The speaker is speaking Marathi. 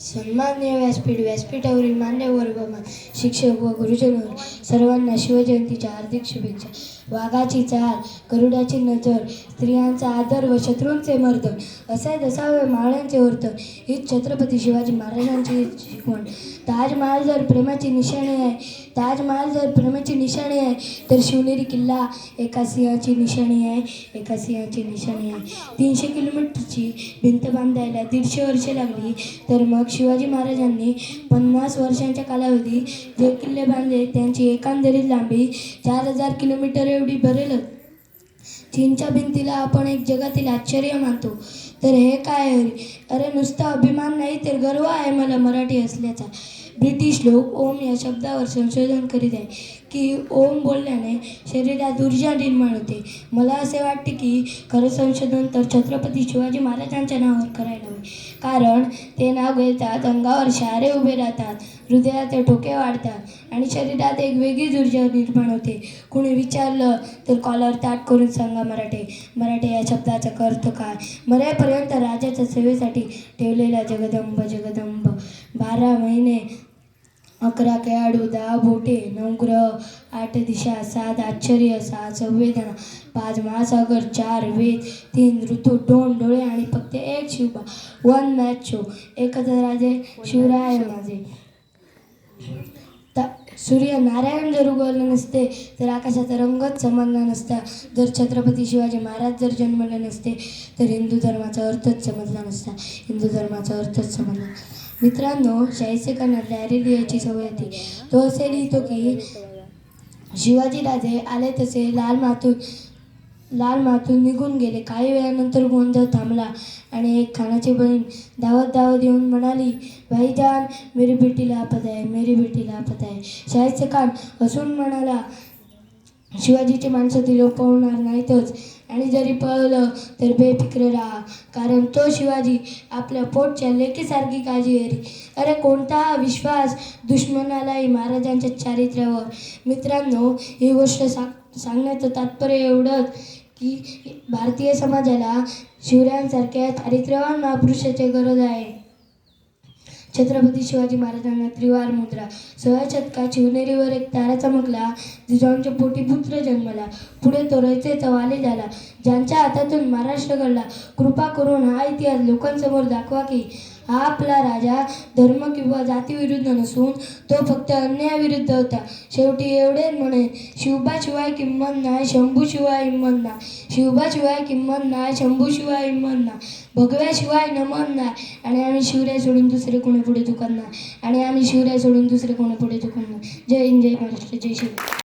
सन्मान्य व्यासपीठ व्यासपीठावरील मान्यवर व मा- शिक्षक व गुरुजन सर्वांना शिवजयंतीच्या हार्दिक शुभेच्छा. वाघाची चाल गरुडाची नजर स्त्रियांचा आदर व शत्रूंचे मर्दन असे जसावे माळ्यांचे वर्तन हीच छत्रपती शिवाजी महाराजांची शिकवण. ताजमहाल जर प्रेमाची निशाणी आहे ताजमहाल जर प्रेमाची निशाणी आहे तर शिवनेरी किल्ला एका सिंहाची निशाणी आहे एका सिंहाची निशाणी आहे. तीनशे किलोमीटरची भिंत बांधायला दीडशे वर्षे लागली तर मग शिवाजी महाराजांनी पन्नास वर्षांच्या कालावधीत जे किल्ले बांधले त्यांची एकंदरीत लांबी चार हजार किलोमीटर एवढी भरेलच चीनच्या भिंतीला आपण एक जगातील आश्चर्य मानतो. तर हे काय आहे? अरे नुसता अभिमान नाही तर गर्व आहे मला मराठी असल्याचा. ब्रिटिश लोक ओम या शब्दावर संशोधन करीत आहे. की ओम बोलल्याने शरीरात ऊर्जा निर्माण होते. मला असे वाटते की खरं संशोधन तर छत्रपती शिवाजी महाराजांच्या नावावर करायला हवे. कारण ते नाव घेतात अंगावर शहारे उभे राहतात हृदयाचे ठोके वाढतात आणि शरीरात एक वेगळीच ऊर्जा निर्माण होते. कुणी विचारलं तर कॉलर ताट करून सांगा मराठे. मराठे या शब्दाचा अर्थ काय? मरेपर्यंत राजाच्या सेवेसाठी ठेवलेला जगदंब जगदंब. बारा महिने अकरा खेळाडू दहा बोटे नऊ ग्रह आठ दिशा सात आश्चर्य सहा संवेदना पाच महासागर चार वेद तीन ऋतू दोन डोळे आणि फक्त एक शिवबा वन मॅच शो एकच राजे शिवराय माझे. सूर्य नारायण जर उगवलं नसते तर आकाशाचा रंगच समजला नसता. जर छत्रपती शिवाजी महाराज जर जन्मले नसते तर हिंदू धर्माचा अर्थच समजला नसता. हिंदू धर्माचा अर्थच समजला. मित्रांनो शाही सेकांना डायरी सवय होती. तो असे लिहितो की शिवाजी राजे आले तसे लाल मातून लाल मातून निघून गेले. काही वेळानंतर गोंधळ थांबला आणि एक खानाची बहीण धावत धावत येऊन म्हणाली भाईजान मेरी बेटीला आपत आहे मेरी बेटीला आपत आहे शाहिस्ते खान हसून म्हणाला शिवाजीची माणसं ती लपवणार नाहीतच. आणि जरी पळवलं तर बेफिक्र राहा. कारण तो शिवाजी आपल्या पोटच्या लेकीसारखी काळजी घेरी अरे कोणता हा विश्वास दुश्मनालाही महाराजांच्या चारित्र्यावर. मित्रांनो ही गोष्ट सांग सांगण्याचं तात्पर्य एवढंच की भारतीय समाजाला शिवरायांसारख्या चारित्र्यवान महापुरुषाची गरज आहे. छत्रपती शिवाजी महाराजांना त्रिवार मुद्रा. सोळा शतकात शिवनेरीवर एक तारा चमकला जिजाऊंच्या पोटी पुत्र जन्मला. पुढे तो रयतेचा वाले झाला ज्यांच्या हातातून महाराष्ट्र घडला. कृपा करून हा इतिहास लोकांसमोर दाखवा की हा आपला राजा धर्म किंवा जातीविरुद्ध नसून तो फक्त अन्यायाविरुद्ध होता. शेवटी एवढेच म्हणेन शिवबाशिवाय किंमत नाही शंभूशिवाय हिंमत नाही. शिवबाशिवाय किंमत नाही शंभूशिवाय हिंमत नाही. भगव्याशिवाय नमन नाही. आणि आम्ही शिवराय सोडून दुसरे कोणी पुढे दुकान नाही. आणि आम्ही शिवराय सोडून दुसरे कोणी पुढे दुकान नाही. जय हिंद जय महाराष्ट्र जय शिव